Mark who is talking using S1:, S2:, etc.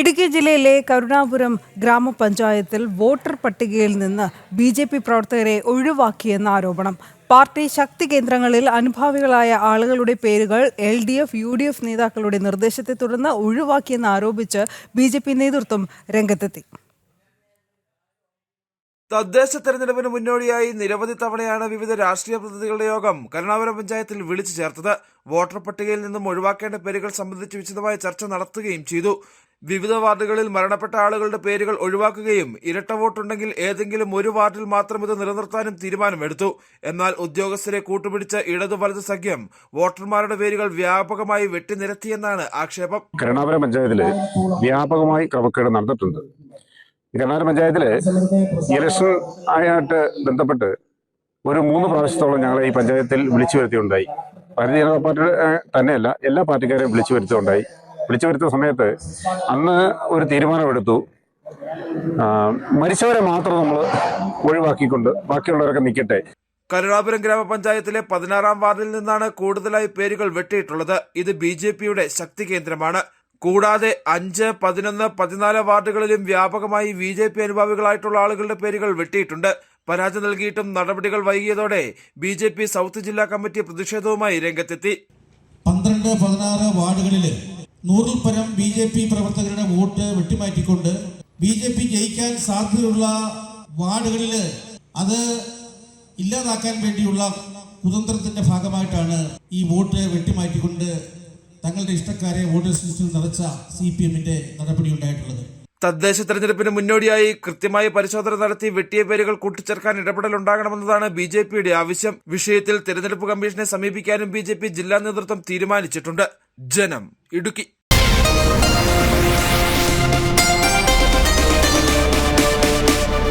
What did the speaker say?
S1: ഇടുക്കി ജില്ലയിലെ കരുണാപുരം ഗ്രാമപഞ്ചായത്തിൽ വോട്ടർ പട്ടികയിൽ നിന്ന് ബി ജെ പി പ്രവർത്തകരെ ഒഴിവാക്കിയെന്ന ആരോപണം. പാർട്ടി ശക്തി കേന്ദ്രങ്ങളിൽ അനുഭാവികളായ ആളുകളുടെ പേരുകൾ L D F U D F നേതാക്കളുടെ നിർദ്ദേശത്തെ തുടർന്ന് ഒഴിവാക്കിയെന്ന് ആരോപിച്ച് ബി നേതൃത്വം രംഗത്തെത്തി.
S2: തദ്ദേശ തെരഞ്ഞെടുപ്പിന് മുന്നോടിയായി നിരവധി തവണയാണ് വിവിധ രാഷ്ട്രീയ പ്രതിനിധികളുടെ യോഗം കരുണാപുരം പഞ്ചായത്തിൽ വിളിച്ചു ചേർത്തത്. വോട്ടർ പട്ടികയിൽ നിന്നും ഒഴിവാക്കേണ്ട പേരുകൾ സംബന്ധിച്ച് വിശദമായ ചർച്ച നടത്തുകയും ചെയ്തു. വിവിധ വാർഡുകളിൽ മരണപ്പെട്ട ആളുകളുടെ പേരുകൾ ഒഴിവാക്കുകയും ഇരട്ട വോട്ടുണ്ടെങ്കിൽ ഏതെങ്കിലും ഒരു വാർഡിൽ മാത്രം ഇത് നിലനിർത്താനും തീരുമാനമെടുത്തു. എന്നാൽ ഉദ്യോഗസ്ഥരെ കൂട്ടുപിടിച്ച ഇടതു വലത് സഖ്യം വോട്ടർമാരുടെ പേരുകൾ വ്യാപകമായി വെട്ടിനിരത്തിയെന്നാണ് ആക്ഷേപം.
S3: കരുണാപുരം പഞ്ചായത്തിൽ വ്യാപകമായി ക്രമക്കേട് നടന്നിട്ടുണ്ട്. ഈ പഞ്ചായത്തിലെ ഇലക്ഷൻ ആയിട്ട് ബന്ധപ്പെട്ട് ഒരു മൂന്ന് പ്രാവശ്യത്തോളം ഞങ്ങളെ ഈ പഞ്ചായത്തിൽ വിളിച്ചു വരുത്തിയുണ്ടായി. ഭാരതീയ ജനതാ പാർട്ടിയുടെ തന്നെയല്ല എല്ലാ പാർട്ടിക്കാരെയും വിളിച്ചു വരുത്തിയുണ്ടായി. വിളിച്ചു വരുത്തിയ സമയത്ത് അന്ന് ഒരു തീരുമാനമെടുത്തു. മരിച്ചവരെ മാത്രം നമ്മൾ ഒഴിവാക്കിക്കൊണ്ട് ബാക്കിയുള്ളവരൊക്കെ നിൽക്കട്ടെ
S2: കരുണാപുരം ഗ്രാമപഞ്ചായത്തിലെ പതിനാറാം വാർഡിൽ നിന്നാണ് കൂടുതലായി പേരുകൾ വെട്ടിയിട്ടുള്ളത്. ഇത് ബി ശക്തി കേന്ദ്രമാണ്. കൂടാതെ അഞ്ച് പതിനൊന്ന് പതിനാല് വാർഡുകളിലും വ്യാപകമായി ബി ജെ പി അനുഭാവികളായിട്ടുള്ള ആളുകളുടെ പേരുകൾ വെട്ടിയിട്ടുണ്ട്. പരാതി നൽകിയിട്ടും നടപടികൾ വൈകിയതോടെ ബി ജെ പി സൗത്ത് ജില്ലാ കമ്മിറ്റി പ്രതിഷേധവുമായി രംഗത്തെത്തി.
S4: പന്ത്രണ്ട് പതിനാറ് വാർഡുകളിൽ നൂറിൽ പരം ബി ജെ പി പ്രവർത്തകരുടെ വോട്ട് വെട്ടിമാറ്റിക്കൊണ്ട് ബി ജെ പി ജയിക്കാൻ സാധ്യതയുള്ള വാർഡുകളിൽ അത് ഇല്ലാതാക്കാൻ വേണ്ടിയുള്ള കുതന്ത്രത്തിന്റെ ഭാഗമായിട്ടാണ് ഈ വോട്ട് വെട്ടിമാറ്റിക്കൊണ്ട് തങ്ങളുടെ ഇഷ്ടക്കാരെ വോട്ടേഴ്സ് ലിസ്റ്റിൽ നിറച്ച സി പി എമ്മിന്റെ നടപടി ഉണ്ടായിട്ടുള്ളത്
S2: തദ്ദേശ തെരഞ്ഞെടുപ്പിന് മുന്നോടിയായി കൃത്യമായി പരിശോധന നടത്തി വെട്ടിയ പേരുകൾ കൂട്ടിച്ചേർക്കാൻ ഇടപെടലുണ്ടാകണമെന്നതാണ് ബി ജെ പിയുടെ ആവശ്യം. വിഷയത്തിൽ തെരഞ്ഞെടുപ്പ് കമ്മീഷനെ സമീപിക്കാനും ബി ജില്ലാ നേതൃത്വം തീരുമാനിച്ചിട്ടുണ്ട്. ജനം ഇടുക്കി.